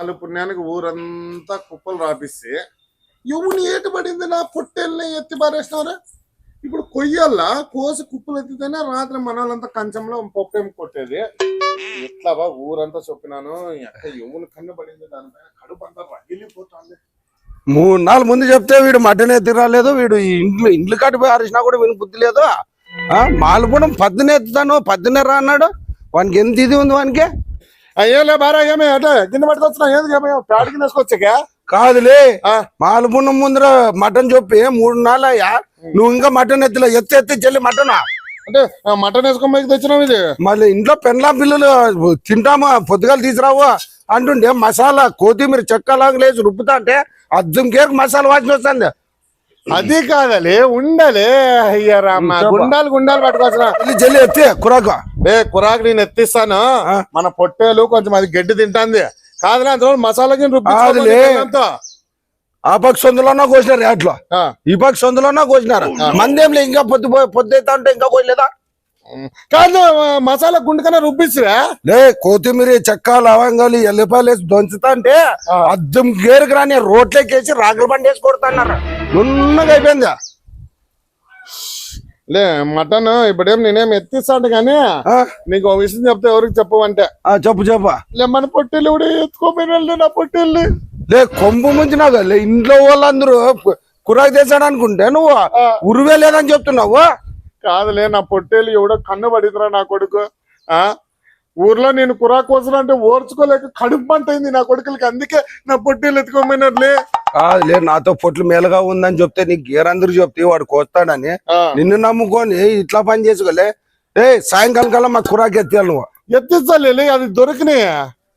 వాళ్ళ పుణ్యానికి ఊరంతా కుప్పలు రాపిస్తే ఎవరిని ఏటి పడింది నా పొట్టెల్ని ఎత్తి పారేసినారు ఇప్పుడు కొయ్యాల కోసి కుప్పలు ఎత్తితేనే రాత్రి మన వాళ్ళంతా కంచంలో పొప్పేం కొట్టేది. ఎట్లా బా ఊరంతా చెప్పినాను? ఎక్క ఎవరి కన్ను పడింది దానిపైన కడుపు అంతా రగిలిపోతుంది. మూడు నాలుగు ముందు చెప్తే వీడు మటన్ ఎత్తిరాలేదు వీడు ఇండ్లు ఇంట్లో ఇండ్లు కట్టిపోయి ఆరేసినా కూడా వీని బుద్ధి లేదు? ఆ, మాలపురం పద్దునే ఎత్తుతాను పద్దునే రా అన్నాడు. వానికి ఎంత ఇది ఉంది వానికి? అయ్యేలే బారా ఏమే? అంటే కింద పట్టుకొచ్చినా ఏది ఏమో? ప్యాడికి వేసుకొచ్చాక? కాదులే. ఆ. మాలపురం ముందర మటన్ చెప్పి మూడు నాలుగు అయ్యా నువ్వు ఇంకా మటన్ ఎత్తులే ఎత్తి ఎత్తి చెల్లి మటన్? అంటే మటన్ వేసుకోమకి తెచ్చినావు ఇది? మళ్ళీ ఇంట్లో పెన్లా పిల్లలు తింటామా పొద్దుగాలు తీసుకురావు. అంటుండే మసాలా కొత్తిమీర చెక్కలాగా లేచి రుబ్బుతా అంటే అద్దం కేక్ మసాలా వాసన వస్తుంది. అది కాదలే ఉండలే అయ్యా రామ్మ చెప్పు. గుండాలు గుండాలు పట్టుకొచ్చిన జల్లి ఎత్తి కురాకు. ఏ కురాకు నేను ఎత్తిస్తాను. మన పొట్టేలు కొంచెం అది గడ్డి తింటాంది. కాదులే అందులో మసాలా గిన్నె. ఆ పక్క సొందులోనా కోసినారు అట్లా ఈ పక్క సొందులోనా కోసినారు. మందేంలే ఇంకా పొద్దు పొద్దు ఉంటే ఇంకా కోయలేదా? కాదు మసాలా గుండుకనే రుబ్బిస్తురా? లే కొత్తిమీర చెక్క లవంగాలు ఎల్లిపాయలు వేసి దొంచుతా అంటే. అద్దం గేరుకు రాని రోట్లోకి రాగల బండి వేసి కొడుతున్నారు. నున్నగా అయిపోయింది. లే మటన్ ఇప్పుడేం నేనేం ఎత్తిస్తాను కానీ నీకు ఒక విషయం చెప్తే ఎవరికి చెప్పమంటే చెప్పు చెప్పు. లే మన పొట్టేలు కూడా ఎత్తుకోపోయిన నా పొట్టేళ్ళు. లే కొంపు ముంచినావు లే ఇంట్లో వాళ్ళందరూ కురాకు తెచ్చాడు అనుకుంటే నువ్వు. ఉరువే లేదని చెప్తున్నావు. కాదులే నా పొట్టేలు ఎవడో కన్ను పడిద్రా నా కొడుకు. ఆ? ఊర్లో నేను కురా కోసం అంటే ఓర్చుకోలేక కడుపు పంట అయింది నా కొడుకులకి. అందుకే నా పొట్టేలు ఎత్తుకోమైనట్లే లే నాతో పొట్లు మేలుగా ఉందని చెప్తే నీకు గేరందరూ చెప్తే వాడు కోస్తాడని. నిన్ను నమ్ముకొని ఇట్లా పని చేసుకోలే. ఏ సాయంకాలం కల్లా మా కురాకు ఎత్తాలి నువ్వు. ఎత్తిస్తాలే అది దొరికినాయి?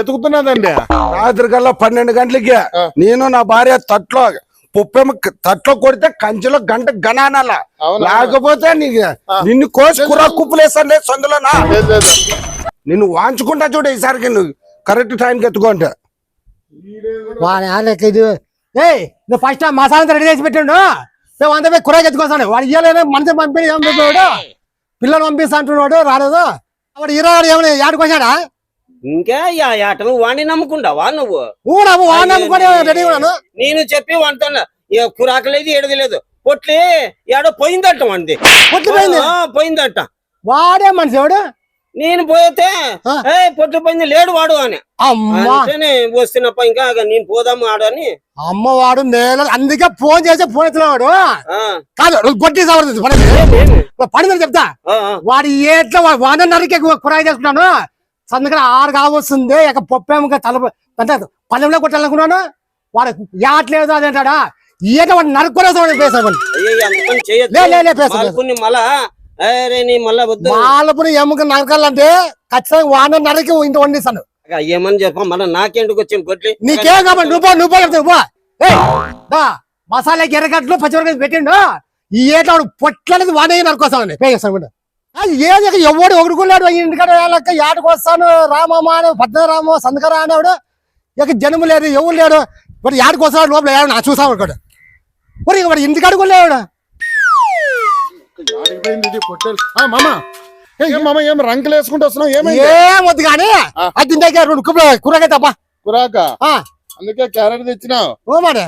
ఎతుకుతున్నదండి రాత్రి కల్లా పన్నెండు గంటలకి. నేను నా భార్య తట్లో పుప్పేమ తట్లో కొడితే కంచెలో గంట గణానాల? లేకపోతే. నిన్ను కోసి కురా కుప్పలేసాను సొందులోనా? లేదు, లేదు. నిన్ను వాంచుకుంటా చూడు ఈసారికి నువ్వు కరెక్ట్ టైంకి ఎత్తుకుంటే వాడి ఇది ఏయ్ నువ్వు ఫస్ట్ మసాలా రెడీ చేసి పెట్టండు. మేము అంతా పోయి కూరకి ఎత్తుకొస్తాడు వాడు ఇయ్యలేని మనిషి పంపి పంపిస్తున్నాడు పిల్లలు పంపిస్తా అంటున్నాడు రాలేదు. వాడు ఇరవై ఏమైనా ఏడుకొచ్చాడా ఇంకా యా ఆటలు వాడిని నమ్ముకుంటావా నువ్వు? నేను చెప్పి వంటన్నా కురాకు లేదు ఏడది లేదు. పొట్లి ఏడో పోయిందట ఆ, పోయిందట. వాడే మనిషి వాడు నేను పోతే ఆ. ఏ పొట్లు పోయింది లేడు వాడు అని. వస్తున్నప్ప ఇంకా నేను పోదాము ఆడు అని. అమ్మ వాడు నేల అందుకే ఫోన్ చేసి ఫోన్ ఎత్తున్నాడు ఆ, కాదు సావలేదు పడింది. చెప్తా. వాడి ఏట్లో వాడిని నరికి కురాయి చేసుకున్నాను. సందుకని ఆరు కావస్తుంది ఇక పప్పేమో తల అంటే పల్లెంలో కొట్టాలనుకున్నాను వాడు యాట్లేదు అది అంటాడా? ఈట వాడు నరుక్కునేసాడు పేసాడు అయ్యయ్య, అందుకని చేయొద్దు. లే, లే, లే, పేసు, మాల్పుని నరకాలంటే ఖచ్చితంగా వాడిని నరికి ఇంత వండిస్తాను. ఏమని చెప్ప మళ్ళా నాకెందుకు వచ్చింది పొట్లి నీకేం కాబట్టి నువ్వు నువ్వు చెప్తావు మసాలా ఎర్రగడ్డలు పచ్చిమిరకాయలు పెట్టిండు. ఈ ఏట వాడు పొట్లనేది వాడే నరుకొస్తామండి పేస్తాను కూడా ఏది ఎవడు ఒకడుకున్నాడు ఇంటికాడ వాళ్ళకి ఏటకు వస్తాను? రామమ్మ అని పద్మరామ సందకరా అనేవాడు ఇక జనము లేడు ఎవరు లేడు. వాడు ఏటకు వస్తాడు లోపల ఏడు నా చూసావు ఒకడు మరి ఇక వాడు పొట్టేలు. ఆ, మామ మామ ఏం రంకులు వేసుకుంటూ వస్తున్నావు? ఏమైంది? ఏం వద్దు కానీ. అది తింటే రెండు కూరగాయ తప్ప. కురాక ఆ, అందుకే క్యారెట్ తెచ్చినావు. ఓ మాట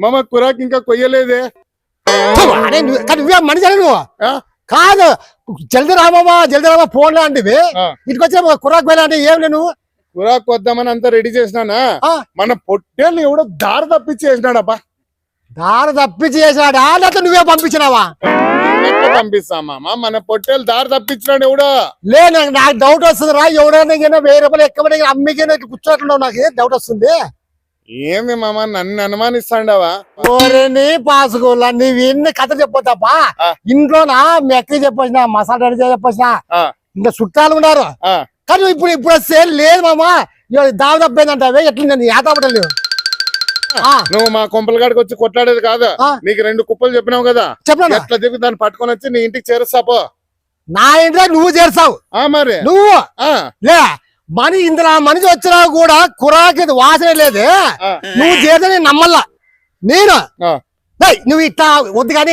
మామ కురాక్ ఇంకా కొయ్యలేదే. నువ్వు- మనిషి నువ్వు? కాదు జల్దీ రామమ్మా జల్దీ రామా ఫోన్ లాంటివి. ఇటుకు వచ్చిన కుర్రాకు పోయినా అంటే ఏం నువ్వు కురాక్ వద్దామని అంతా రెడీ చేసినానా. మన పొట్టేళ్ళు ఎవడో దారి తప్పించి చేసినాడబ్బా. దారి తప్పించి చేసాడా లేకపోతే నువ్వే పంపించినావా? ఎట్లా పంపిస్తాం మామ? మన పొట్టేలు దారి తప్పించినాడు ఎవడో. లే నాకు డౌట్ వస్తుంది రా. గిన వెయ్యి రూపాయలు ఎక్కువ అమ్మికి కూర్చోట్లున్నావు నాకు డౌట్ వస్తుంది? ఏమి మామ నన్ను అనుమానిస్తాండవా? ఓరేని పాసుకోవాలా నీవు ఎన్ని కథ చెప్పొద్దాపా. ఇంట్లోనా మీ అక్క చెప్పొచ్చిన మసాలా రెడీ చెప్పొచ్చిన. ఇంకా చుట్టాలు ఉన్నారు. కానీ ఇప్పుడు ఇప్పుడు సేల్ లేదు మామా. దావ తప్పేందంటావే ఎట్లా నేను ఏతాపడలేవు నువ్వు మా కొంపల కాడికి వచ్చి కొట్లాడేది కాదు. నీకు రెండు కుప్పలు చెప్పినావు కదా? చెప్పనా? ఎట్లా చెప్పి దాన్ని పట్టుకొని వచ్చి నీ ఇంటికి చేరుస్తాపో. నా ఇంట్లో నువ్వు చేస్తావు ఆ మరి. నువ్వు? ఆ, లే. మని ఇందులో మనిషి వచ్చినా కూడా కురాకి వాసన లేదు. నువ్వు నేను నమ్మల్లా. నేను? నువ్వు ఇట్లా వద్దు కానీ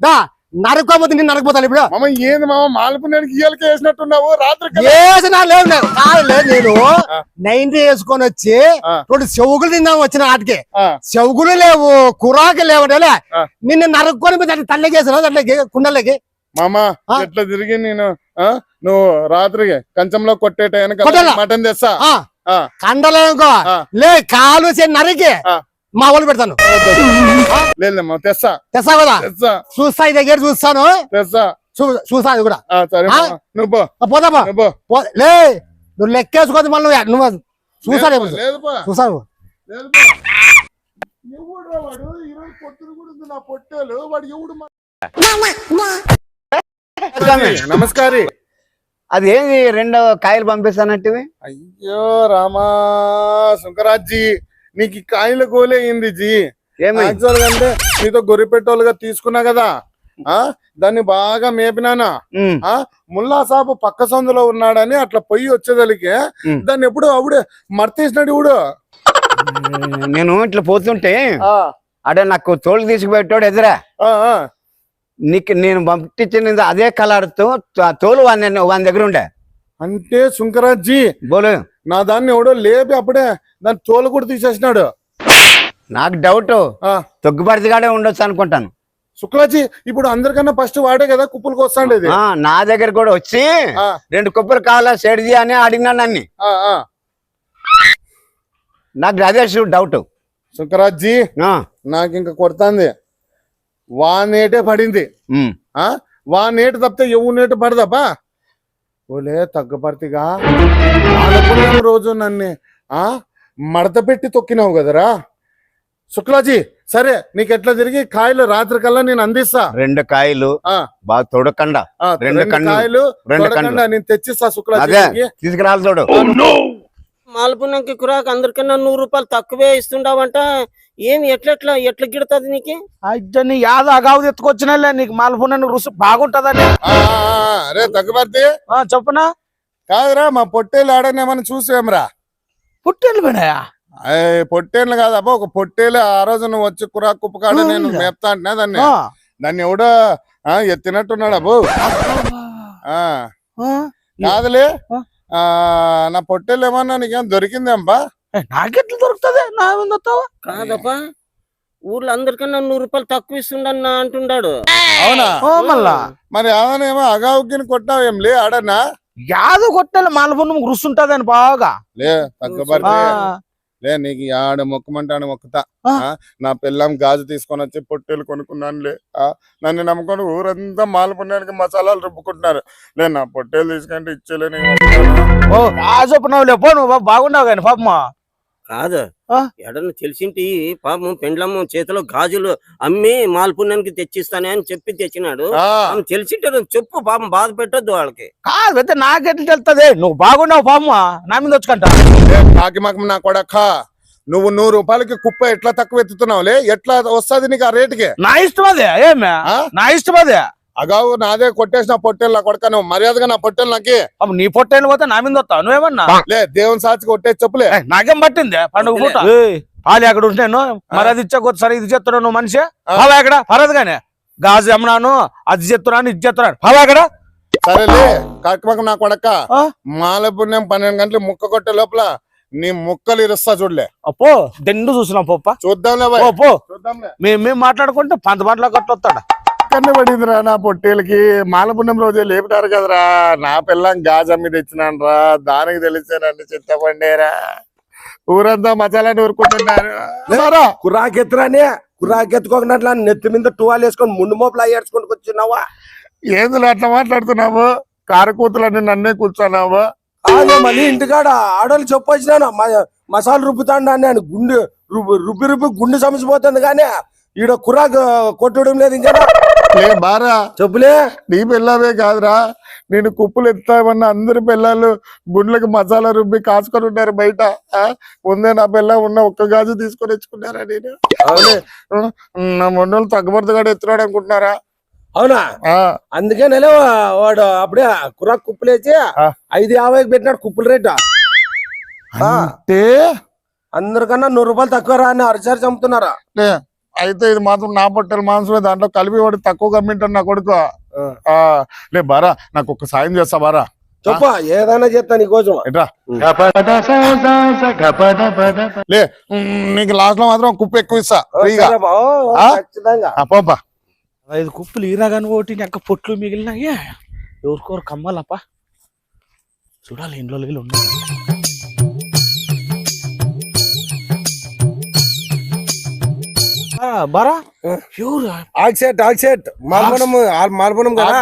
దా నరకపోతే నేను నరకపోతాను ఇప్పుడు. మామ ఏంది మామ? ఇయ్యాలకి వేసినట్టున్నావు రాత్రి. వేసిన లేవు నేను. నేను. నైన్టీ వేసుకొని వచ్చి. రెండు చెవుకులు తిందాం వచ్చిన ఆటకి. ఆ, చెవుకులు లేవు కురాకు లేవు. నిన్ను నరుక్కొని దాంట్లో తల్లకేసిన దాంట్లోకి కుండలకి మామ. ఎట్లా తిరిగి నేను నువ్వు రాత్రికి కంచంలో కొట్టేటాయని కొట్టాలా? మటన్ తెస్తా. కండలేనుకో. లే కాలు నరికి. మా వాళ్ళు పెడతాను. లేదమ్మా తెస్తా. తెస్తా కదా? చూస్తా ఈ దగ్గర చూస్తాను. తెస్తా. చూ- చూస్తా అది కూడా. నువ్వు లే నువ్వు లెక్కేసుకోదు మళ్ళీ నువ్వు. చూసా చూసాను లేదు పో. ఎవడురా వాడు. ఈరోజు పొద్దున కూడా ఉంది నా పొట్టేలు. వాడు ఎవడు నమస్కారి. అది ఏంది రెండో కాయలు పంపిస్తానంటివి? అయ్యో రామా శంకరాజీ నీకు ఈ కాయల గోలే అయింది జీ. ఏమి? యాక్చువల్గా అంటే నీతో గొర్రె పెట్రోలుగా తీసుకున్నా కదా. ఆ దాన్ని బాగా మేపినానా? ఆ ముల్లా సాబు పక్క సందులో ఉన్నాడని అట్లా పొయ్యి వచ్చేదలికి. దాన్ని ఎప్పుడు ఆవిడే మర్తేసినాడు ఇవుడు నేను ఇట్లా పోతుంటే అడే నాకు తోలు తీసుకుపెట్టాడు ఎదురా. నీకు నేను పంపించింది అదే కలర్తో తో- తోలు వాని వాని దగ్గర ఉండే. అంటే శంకరాజీ బోలు. నా దాన్ని ఎవడో లేపి అప్పుడే దాని తోలు కూడా తీసేసినాడు. నాకు డౌట్. తొగ్గుపడిదిగాడే ఉండొచ్చు అనుకుంటాను. శుక్లాజీ ఇప్పుడు అందరికన్నా ఫస్ట్ వాడే కదా కుప్పలకు వస్తాండేది నా దగ్గర కూడా వచ్చి రెండు కుప్పలు కావాలా సెడిది అని అడిగినాను నన్ను. నాకు అదే డౌట్. శంకరాజీ నాకు ఇంకా కొడుతుంది. వానేటే పడింది. ఆ? వా నేటు తప్పితే ఎవ్వు నేటు పడదబ్బా. ఓలే తగ్గపర్తిగా. ఆడపుణ్యం రోజు నన్ను ఆ? మడత పెట్టి తొక్కినావు కదరా. శుక్లాజీ సరే నీకు ఎట్లా తిరిగి కాయలు రాత్రి కల్లా నేను అందిస్తా. రెండు కాయలు. ఆ, బాగా తొడకండా. ఆ, రెండు. కాయలు రెండు. నేను తెచ్చిస్తా శుక్లాజీ. తీసుకురాలి చూడు. మాల్పునంకి కురాకు అందరికన్నా నూరు రూపాయలు తక్కువే ఇస్తుండవంట. ఏం ఎట్లెట్లా ఎట్లా గిడుతుంది నీకు? అజ్జని యాద అగావు ఎత్తుకొచ్చినా నీకు మాలపున్న రుసు బాగుంటదని. అరే తగ్గపర్తి ఆ, చెప్పునా? కాదురా మా పొట్టేలు ఆడనేమని చూసాంరా పుట్టెలు పోయినాయా? పొట్టేళ్ళు కాదబ్బా ఒక పొట్టేలు ఆ రోజు నువ్వు వచ్చి కురా కుప్పకాడ నేను? మేపుతా అంటున్నా దాన్ని. దాన్ని ఎవడో ఆ, ఎత్తినట్టున్నాడు అబ్బో. ఆ. ఆ, కాదులే. నా పొట్టేలు ఏమన్నా నీకేం దొరికిందేంబా? ఏ, నాకెట్లా దొరుకుతుంది? నా? కాదప్పా ఊర్లో అందరికన్నా నూరు రూపాయలు తక్కువ ఇస్తుండన్నా అంటున్నాడు అవునా? మళ్ళా? మరి ఏమో అగావుకిని కొట్టావు ఏం లే ఆడనా? యాద కొట్టాలి మాలపున్న రుసు ఉంటదని బాగా. లే తగ్గబడి లే నీకు ఆడ మొక్కమంటే ఆడ మొక్కుతా నా పిల్లం గాజు తీసుకొని వచ్చి పొట్టేలు కొనుక్కున్నానులే. ఆ, నన్ను నమ్ముకొని ఊరంతా మాల పుణ్యానికి మసాలాలు రుబ్బుకుంటున్నారు. లే నా పొట్టేలు తీసుకుంటే ఇచ్చేలే. ఓ ఆ చెప్పినావు లేపో నువ్వు బాగున్నావు కానీ పాపమ్మా కాదు. తెలిసింటి పాపం పెండ్లమ్మ చేతిలో గాజులు అమ్మి మాల్పుణ్యానికి తెచ్చిస్తానే అని చెప్పి తెచ్చినాడు. తెలిసింటే చెప్పు పాపం బాధ పెట్టొద్దు వాళ్ళకి. కాదు అయితే నాకెట్లా తెలుస్తుంది నువ్వు బాగున్నావు పాపమ్మా నా మీద వచ్చుకుంటా. లే, కాకి మాకు నా కొడక. నువ్వు నూరు రూపాయలకి కుప్ప ఎట్లా తక్కువ ఎత్తుతున్నావులే? ఎట్లా వస్తుంది నీకు ఆ రేటుకి? నా ఇష్టం అదే ఏమే? ఆ? నా ఇష్టం అదే. అగావు నాదే కొట్టేసిన పొట్టేలు నా కొడక నువ్వు మర్యాదగా నా పొట్టేలు నాకి. నీ పొట్టేలు పోతే నా మీద వస్తావు? నువ్వేమన్నా? లే దేవుని సాక్షి కొట్టేసి చెప్పులే. నాకేం పట్టింది? పండుగ పూట? ఏయ్, పాలు ఎక్కడ ఉంటాను మరి అది సరే ఇది చెప్తున్నావు నువ్వు మనిషి. పాలు ఎక్కడ? పర్లేదు కానీ. గాజు అమ్మనాను అది చెప్తున్నాను ఇది చెప్తున్నాను పాలు ఎక్కడ? సరేలే కాకిమాక నా కొడక. ఆ? మాల పుణ్యం పన్నెండు గంటలు ముక్క కొట్టే లోపల నీ ముక్కలు ఇరుస్తా చూడలే. అప్పో దెండు చూసినాం పప్ప. చూద్దాంలే ఓ బాయ్ పో. చూద్దాంలే. మేము మేము మాట్లాడుకుంటే పంత పంటలో కట్టొస్తాడు. కన్ను పడిందిరా నా పొట్టేలకి. మాలపుణ్యం రోజే లేపుతారు కదరా. నా పిల్లం గాజమ్మి తెచ్చినాను రా దానికి తెలిసే నన్ను చింతపండేరా ఊరంతా మసాలా నూరుకుంటున్నారు కుర్రాకెత్తురానే. కుర్రాకెత్తుకోకున్నట్లా నెత్తి మీద టువాల్ వేసుకొని ముందు మోపులా ఏడ్చుకుంటూ కూర్చున్నావా? ఏందులో అట్లా మాట్లాడుతున్నావు? కారు కూతులని నన్నే కూర్చున్నావు? మళ్ళీ ఇంటికాడ ఆడోళ్ళు చెప్పొచ్చినాను మసాలా రుబ్బుతాండా అని గుండె రుబ్బి రుబ్బి రుబ్బి గుండె సమసిపోతుంది కానీ ఈడ కుర్రాకు కొట్టడం లేదు ఇంకా. లే బారా. చెప్పులే. నీ పిల్లవే కాదురా. నేను కుప్పులు ఎత్తామన్న అందరి పిల్లలు గుండ్లకి మసాలా రుబ్బి కాసుకొని ఉన్నారు బయట? ముందే నా పిల్ల ఉన్న ఒక్క గాజు తీసుకొని వచ్చుకున్నారా నేను? నా మొండలు తగ్గబడత కూడా ఎత్తున్నాడు అనుకుంటున్నారా? అవునా? ఆ, అందుకే నెల వాడు అప్పుడే కుర్రాకు కుప్పలేసి ఆ. ఐదు యాభైకి పెట్టినాడు కుప్పల రేట్. అంటే? అందరికన్నా నూరు రూపాయలు తక్కువ రా అని అరిచారు చంపుతున్నారా? అయితే ఇది మాత్రం నా పొట్టెల మాంసమే. దాంట్లో కలిపి వాడు తక్కువ కమ్మింటాడు నా కొడుకు. లే బారా నాకు ఒక సాయం చేస్తా బారా. చెప్ప ఏదైనా చేస్తా నీకోసం లే నీకు లాస్ట్లో మాత్రం కుప్పు ఎక్కువ ఇస్తా ఫ్రీగా. ఐదు కుప్పలు ఈరాగాని ఒకటి ఇంకా పొట్లు మిగిలినాయే. ఎవరికోరు కమ్మాలప్ప. చూడాలి ఇంట్లో వీళ్ళు బారా? ఎవరు ఆక్సెట్ ఆక్సెట్ మాల్పునం మాల్పునం కదా?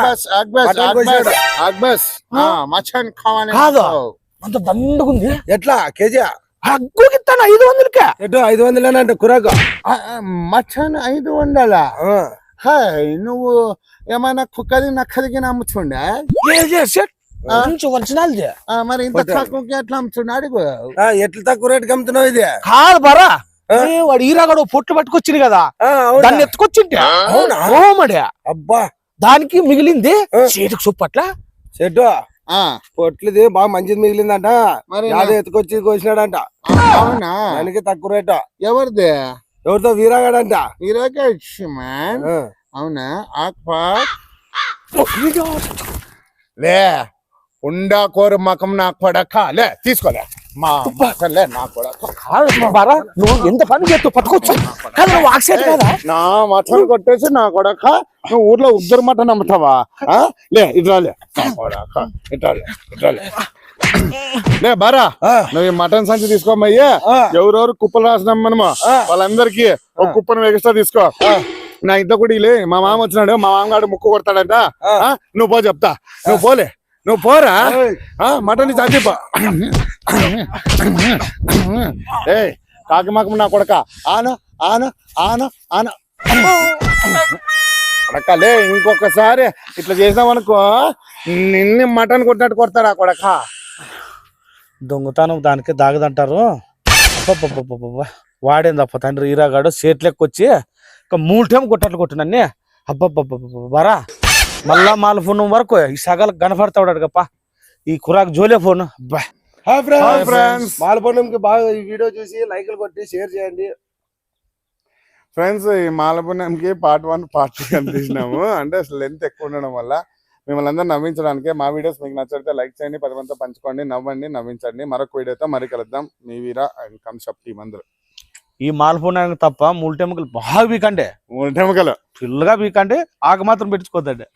ఆగ్బస్, మటన్ కావాలి కాదు. అంత దండుగుంది. ఎట్లా? కేజీ హగ్గుకి ఇస్తాను ఐదు వందలకే? ఎటు? ఐదు వందలేనంట కురాకు. మటన్ ఐదు వందలా. ఆ, హాయ్ నువ్వు ఏమైనా కుక్కది నక్కదికి అమ్ముతుండే ఏ చేసే కొంచెం ఒరిజినల్ ఆ, మరి ఇంత. తక్కువకి ఎట్లా ఆ, ఎట్లా తక్కువ రేటుకి అమ్ముతున్నావు ఇది? కాదు బారా. వాడు ఈరాగాడు పొట్లు పట్టుకొచ్చింది కదా? దాన్ని ఎత్తుకొచ్చింటే అవునా? అబ్బా. దానికి మిగిలింది. చేతికి సుప్పట్ల చెట్టు ఆ, పొట్లిది బాగా మంచిది మిగిలిందంట. మరి యాదో ఎత్తుకొచ్చి కోసినాడంట. అవునా? దానికి తక్కువ రేట. ఎవరిది? ఎవరితో వీరాగాడంట. ఆ, అవునా? లే ఉండా కోరు మకం నా కొడక లే తీసుకోలే మా మకలే నా కొడక కాదు బారా? నువ్వు ఎంత పని చేస్తావు పట్టుకోవచ్చు కాదు నువ్వు ఆక్సిడెంట్ కదా? నా మటన్ కొట్టేసి నా కొడక నువ్వు ఊర్లో ఉద్దరు మటన్ అమ్ముతావా ఆ? లే ఇట్లా లే. నా కొడక. ఇట్లా లే. బారా. నువ్వు మటన్ సంచి తీసుకోమయ్యా. ఎవరెవరు కుప్పలు రాసినాం మనము. వాళ్ళందరికి ఒక కుప్పను ఎక్స్ట్రా తీసుకో. నా ఇంట్లో కూడా మా మామ వచ్చినాడు మా మామగాడు ముక్కు కొడతాడంట. నువ్వు పో చెప్తా. నువ్వు పోలే. నువ్వు పోరా? మటన్ చచ్చిపో ఏ కాకి మాకం నా కొడక. ఆను ఆను ఆను ఆను. కొడక లే ఇంకొకసారి ఇట్లా చేసామనుకో నిన్ను మటన్ కొట్టినట్టు కొడతాడు ఆ కొడక. దొంగతనం దానికి దాగదంటారు. అబ్బబ్బబ్బబ్బబ్బ. వాడేందప్ప తండ్రి? ఈరాగాడు సేట్లెక్కి వచ్చి ఒక మూడు టైం కొట్టట్లు కొట్టినన్నే అబ్బబ్బబ్బబ్బ బారా మళ్ళా మాల ఫోన్ వరకు ఈ సగాలకు కనపడతాడు గప్ప ఈ కురాకు జోలే ఫోన్. హాయ్ ఫ్రెండ్స్ మాల్పునంకి బాగా ఈ వీడియో చూసి లైక్లు కొట్టి షేర్ చేయండి. ఫ్రెండ్స్ ఈ మాలపుణ్యంకి పార్ట్ వన్ పార్ట్ టూ కనిపించినాము అంటే అసలు లెంత్ ఎక్కువ ఉండడం వల్ల మిమ్మల్ని అందరూ నవ్వించడానికి మా వీడియోస్ మీకు నచ్చితే లైక్ చేయండి పది మందితో పంచుకోండి నవ్వండి నవ్వించండి. మరొక వీడియోతో మరి కలుద్దాం. మీ వీరా అండ్ కన్సెప్ట్ టీమ్ అందరూ. ఈ మాల ఫోన్ తప్ప మూడు టైంకి బాగా వీకండే మూడు టెమకలు ఫుల్గా వీకంటే ఆకు మాత్రం పెట్టుకోద్దండి.